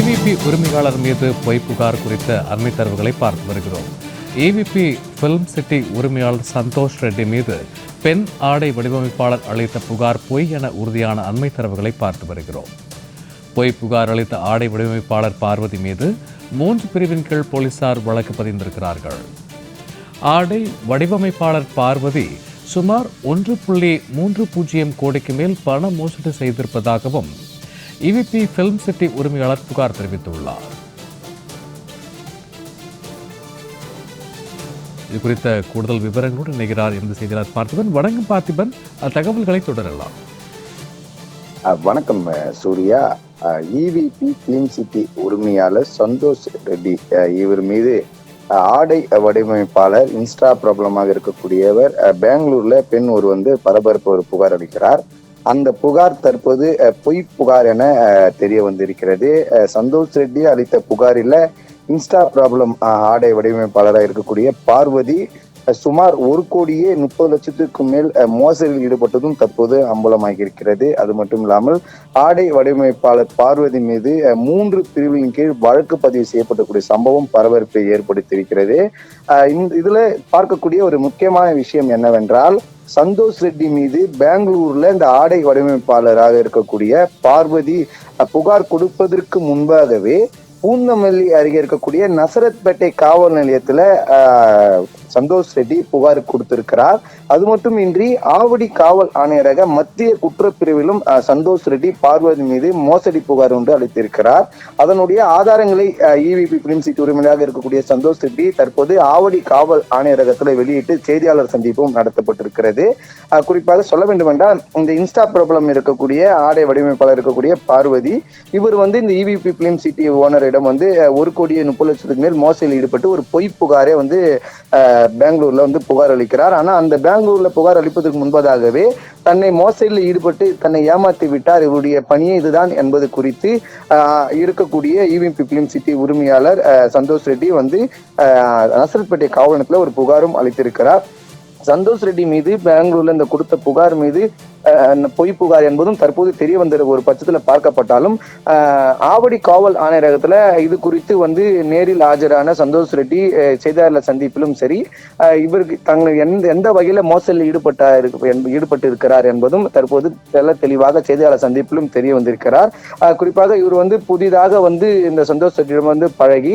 AVP உரிமையாளர் மீது பொய் புகார் குறித்த அண்மை தரவுகளை பார்த்து வருகிறோம். ஏவிபி ஃபிலிம் சிட்டி உரிமையாளர் சந்தோஷ் ரெட்டி மீது பெண் ஆடை வடிவமைப்பாளர் அளித்த புகார் பொய் என உறுதியான அண்மை தரவுகளை பார்த்து வருகிறோம். பொய் புகார் அளித்த ஆடை வடிவமைப்பாளர் பார்வதி மீது மூன்று பிரிவின் கீழ் போலீசார் வழக்கு பதிந்திருக்கிறார்கள். ஆடை வடிவமைப்பாளர் பார்வதி சுமார் ஒன்று புள்ளி மூன்று பூஜ்ஜியம் கோடிக்கு மேல் பண மோசடி செய்திருப்பதாகவும் இவிபி ஃபிலிம் சிட்டி உரிமையாளர் புகார் தெரிவித்துள்ளார். இது குறித்த கூடுதல் விவரங்களோடு இணைகிறார் இந்த செய்தியாளர் பார்த்திபன். வணக்கம் பார்த்திபன். தகவல்களை தொடரலாம். வணக்கம் சூர்யா. இவிபி கிளீன் சிட்டி உரிமையாளர் சந்தோஷ் ரெட்டி. அஹ் இவர் மீது ஆடை வடிவமைப்பாளர் இன்ஸ்டா பிரபலமாக இருக்கக்கூடியவர் பெங்களூர்ல பெண் ஒரு வந்து பரபரப்பு ஒரு புகார் அளிக்கிறார். அந்த புகார் தற்போது பொய் புகார் என தெரிய வந்திருக்கிறது. சந்தோஷ் ரெட்டி அளித்த புகாரில் இன்ஸ்டா ப்ராப்ளம் ஆடை வடிவமைப்பாளராக இருக்கக்கூடிய பார்வதி சுமார் ஒரு கோடியே முப்பது லட்சத்துக்கும் மேல் மோசடியில் ஈடுபட்டதும் தற்போது அம்பலமாகியிருக்கிறது. அது மட்டும் இல்லாமல் ஆடை வடிவமைப்பாளர் பார்வதி மீது மூன்று பிரிவுகளின் கீழ் வழக்கு பதிவு செய்யப்படக்கூடிய சம்பவம் பரபரப்பை ஏற்படுத்தியிருக்கிறது. இந்த- இதுல பார்க்கக்கூடிய ஒரு முக்கியமான விஷயம் என்னவென்றால் சந்தோஷ் ரெட்டி மீது பெங்களூர்ல இந்த ஆடை வடிவமைப்பாளராக இருக்கக்கூடிய பார்வதி புகார் கொடுப்பதற்கு முன்பாகவே பூந்தமல்லி அருகே இருக்கக்கூடிய நசரத்பேட்டை காவல் நிலையத்துல சந்தோஷ் ரெட்டி புகார் கொடுத்திருக்கிறார். அது மட்டுமின்றி ஆவடி காவல் ஆணையரக மத்திய குற்றப்பிரிவிலும் சந்தோஷ் ரெட்டி பார்வதி மீது மோசடி புகார் ஒன்று அளித்திருக்கிறார். அதனுடைய ஆதாரங்களை இவிபி பிலிம் உரிமையாக இருக்கக்கூடிய சந்தோஷ் ரெட்டி தற்போது ஆவடி காவல் ஆணையரகத்தில் வெளியிட்டு செய்தியாளர் சந்திப்பும் நடத்தப்பட்டிருக்கிறது. குறிப்பாக சொல்ல வேண்டுமென்றால் இந்த இன்ஸ்டா பிரபலம் இருக்கக்கூடிய ஆடை வடிவமைப்பாளர் இருக்கக்கூடிய பார்வதி இவர் வந்து இந்த இவிபி பிலிம் சிட்டி ஓனரிடம் வந்து ஒரு கோடியே முப்பது லட்சத்துக்கு மேல் மோசடியில் ஈடுபட்டு ஒரு பொய் புகாரே வந்து அஹ், பெங்களூர்ல வந்து புகார் அளிக்கிறார். ஆனா அந்த பெங்களூர்ல புகார் அளிப்பதற்கு முன்பதாகவே தன்னை மோசடியில் ஈடுபட்டு தன்னை ஏமாத்தி விட்டார். இவருடைய பணியே இதுதான் என்பது குறித்து இருக்கக்கூடிய இவிபி பிலிம் சிட்டி உரிமையாளர் சந்தோஷ் ரெட்டி வந்து அஹ், நசரத்பேட்டை காவல் ஒரு புகாரும் அளித்திருக்கிறார். சந்தோஷ் ரெட்டி மீது பெங்களூர்ல இந்த கொடுத்த புகார் மீது பொய் புகார் என்பதும் தற்போது தெரிய வந்த ஒரு பட்சத்தில் பார்க்கப்பட்டாலும் ஆவடி காவல் ஆணையரகத்தில் இது குறித்து வந்து நேரில் ஆஜரான சந்தோஷ் ரெட்டி செய்தியாளர் சந்திப்பிலும் சரி இவருக்கு தங்கள் எந்த எந்த வகையில் மோசடியில் ஈடுபட்ட ஈடுபட்டு இருக்கிறார் என்பதும் தற்போது தெள்ள தெளிவாக செய்தியாளர் சந்திப்பிலும் தெரிய வந்திருக்கிறார். குறிப்பாக இவர் வந்து புதிதாக வந்து இந்த சந்தோஷ் ரெட்டியிடம் வந்து பழகி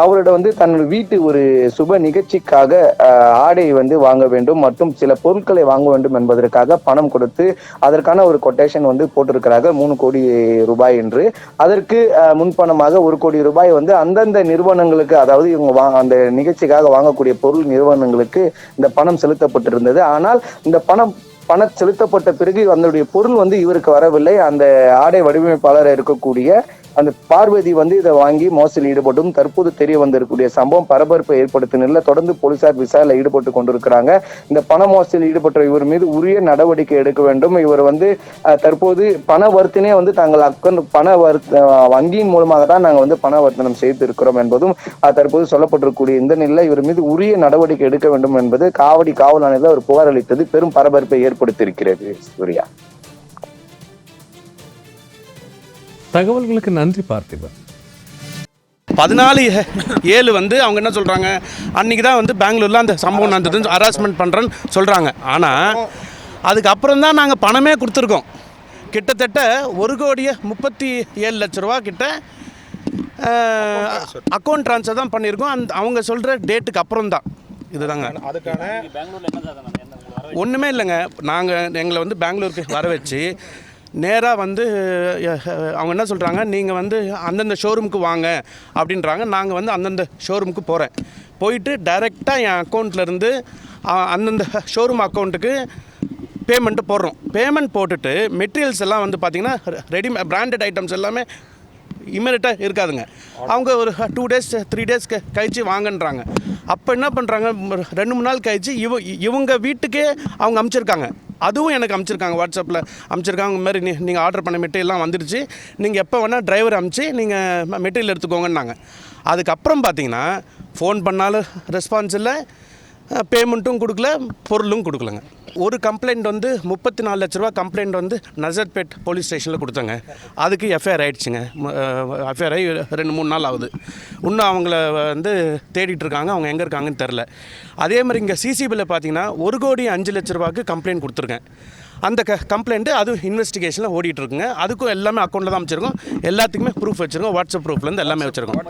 அவரோட வந்து தன் வீட்டு ஒரு சுப நிகழ்ச்சிக்காக ஆடை வந்து வாங்க வேண்டும் மற்றும் சில பொருட்களை வாங்க வேண்டும் என்பதற்காக பணம் கொடுத்து அதற்கான ஒரு கொட்டேஷன் வந்து போட்டிருக்கிறார்கள் மூணு கோடி ரூபாய் என்று. அதற்கு முன்பணமாக ஒரு கோடி ரூபாய் வந்து அந்தந்த நிறுவனங்களுக்கு அதாவது இவங்க வா- அந்த நிகழ்ச்சிக்காக வாங்கக்கூடிய பொருள் நிறுவனங்களுக்கு இந்த பணம் செலுத்தப்பட்டிருந்தது. ஆனால் இந்த பணம் பணம் செலுத்தப்பட்ட பிறகு அதனுடைய பொருள் வந்து இவருக்கு வரவில்லை. அந்த ஆடை வடிவமைப்பாளர் இருக்கக்கூடிய அந்த பார்வதி வந்து இதை வாங்கி மோசடியில் ஈடுபட்டும். தற்போது தெரிய வந்திருக்கக்கூடிய சம்பவம் பரபரப்பை ஏற்படுத்தின நிலையில தொடர்ந்து போலீசார் விசாரணை ஈடுபட்டு கொண்டிருக்கிறாங்க. இந்த பண மோசடியில் ஈடுபட்ட இவர் மீது உரிய நடவடிக்கை எடுக்க வேண்டும். இவர் வந்து தற்போது பண வர்த்தனே வந்து தாங்கள் அக்கௌண்ட் பண வர்த்த வங்கியின் மூலமாக தான் நாங்கள் வந்து பண வர்த்தனம் செய்து இருக்கிறோம் என்பதும் தற்போது சொல்லப்பட்டிருக்கக்கூடிய இந்த நிலையில் இவர் மீது உரிய நடவடிக்கை எடுக்க வேண்டும் என்பது காவடி காவல் ஆணையத்தில் ஒரு புகார் அளித்தது பெரும் பரபரப்பை ஏற்படுத்தியிருக்கிறது சூர்யா. தகவல்களுக்கு நன்றி பார்த்திபன் பதினாலு ஏ- ஏழு வந்து அவங்க என்ன சொல்கிறாங்க அன்றைக்கி தான் வந்து பெங்களூரில் அந்த சம்பவம் நடந்ததுன்னு ஹராஸ்மெண்ட் பண்ணுறேன்னு சொல்கிறாங்க ஆனால் அதுக்கப்புறம் தான் நாங்கள் பணமே கொடுத்துருக்கோம். கிட்டத்தட்ட ஒரு கோடியே முப்பத்தி ஏழு லட்ச ரூபா கிட்ட அக்கௌண்ட் ட்ரான்ஸ்ஃபர் தான் பண்ணியிருக்கோம். அந்த அவங்க சொல்கிற டேட்டுக்கு அப்புறம் தான். இதுதாங்க. ஒன்றுமே இல்லைங்க. நாங்கள் எங்களை வந்து பெங்களூருக்கு வர வச்சு நேராக வந்து அவங்க என்ன சொல்கிறாங்க நீங்கள் வந்து அந்தந்த ஷோரூமுக்கு வாங்க அப்படின்றாங்க. நாங்கள் வந்து அந்தந்த ஷோரூமுக்கு போகிறேன் போயிட்டு டைரெக்டாக என் அக்கௌண்ட்லேருந்து அந்தந்த ஷோரூம் அக்கௌண்ட்டுக்கு பேமெண்ட்டு போடுறோம். பேமெண்ட் போட்டுட்டு மெட்டீரியல்ஸ் எல்லாம் வந்து பார்த்திங்கன்னா ரெடி பிராண்டட் ஐட்டம்ஸ் எல்லாமே இமீடியட்டாக இருக்காதுங்க. அவங்க ஒரு டூ டேஸ் த்ரீ டேஸ் கழித்து வாங்கன்றாங்க. அப்போ என்ன பண்ணுறாங்க ரெண்டு மூணு நாள் கழித்து இவ இவங்க வீட்டுக்கே அவங்க அமுச்சிருக்காங்க. அதுவும் எனக்கு அமுச்சிருக்காங்க வாட்ஸ்அப்பில் அமுச்சிருக்காங்க இந்த மாதிரி நீ நீங்கள் ஆர்டர் பண்ண மெட்டீரியல்லாம் வந்துடுச்சு நீங்கள் எப்போ வேணால் டிரைவர் அமுச்சு நீங்கள் மெட்டீரியல் எடுத்துக்கோங்கன்னாங்க. அதுக்கப்புறம் பார்த்தீங்கன்னா ஃபோன் பண்ணாலும் ரெஸ்பான்ஸ் இல்லை. பேமெண்ட்டும் கொடுக்கல பொருளும் கொடுக்கலங்க. ஒரு கம்ப்ளைண்ட் வந்து முப்பத்தி நாலு லட்ச ரூபா கம்ப்ளைண்ட் வந்து நசர்பேட் போலீஸ் ஸ்டேஷனில் கொடுத்தாங்க. அதுக்கு எஃப்ஐஆர் ஆகிடுச்சுங்க எஃப்ஐஆர் ஆகி ரெண்டு மூணு நாள் ஆகுது. இன்னும் அவங்கள வந்து தேடிட்டு இருக்காங்க. அவங்க எங்கே இருக்காங்கன்னு தெரில அதே மாதிரி இங்கே சிசிபியில் பார்த்தீங்கன்னா ஒரு கோடி அஞ்சு லட்ச ரூபாய்க்கு கம்ப்ளைண்ட் கொடுத்துருக்கேன். அந்த க கம்ப்ளைண்ட்டு அது இன்வெஸ்டிகேஷனில் ஓடிட்டு இருக்குங்க. அதுக்கும் எல்லாமே அக்கௌண்ட்டில் தான் அமைச்சிருக்கோம். எல்லாத்துக்குமே ப்ரூஃப் வச்சுருக்கோம். வாட்ஸ்அப் ப்ரூஃப்லேருந்து எல்லாமே வச்சுருக்கோம்.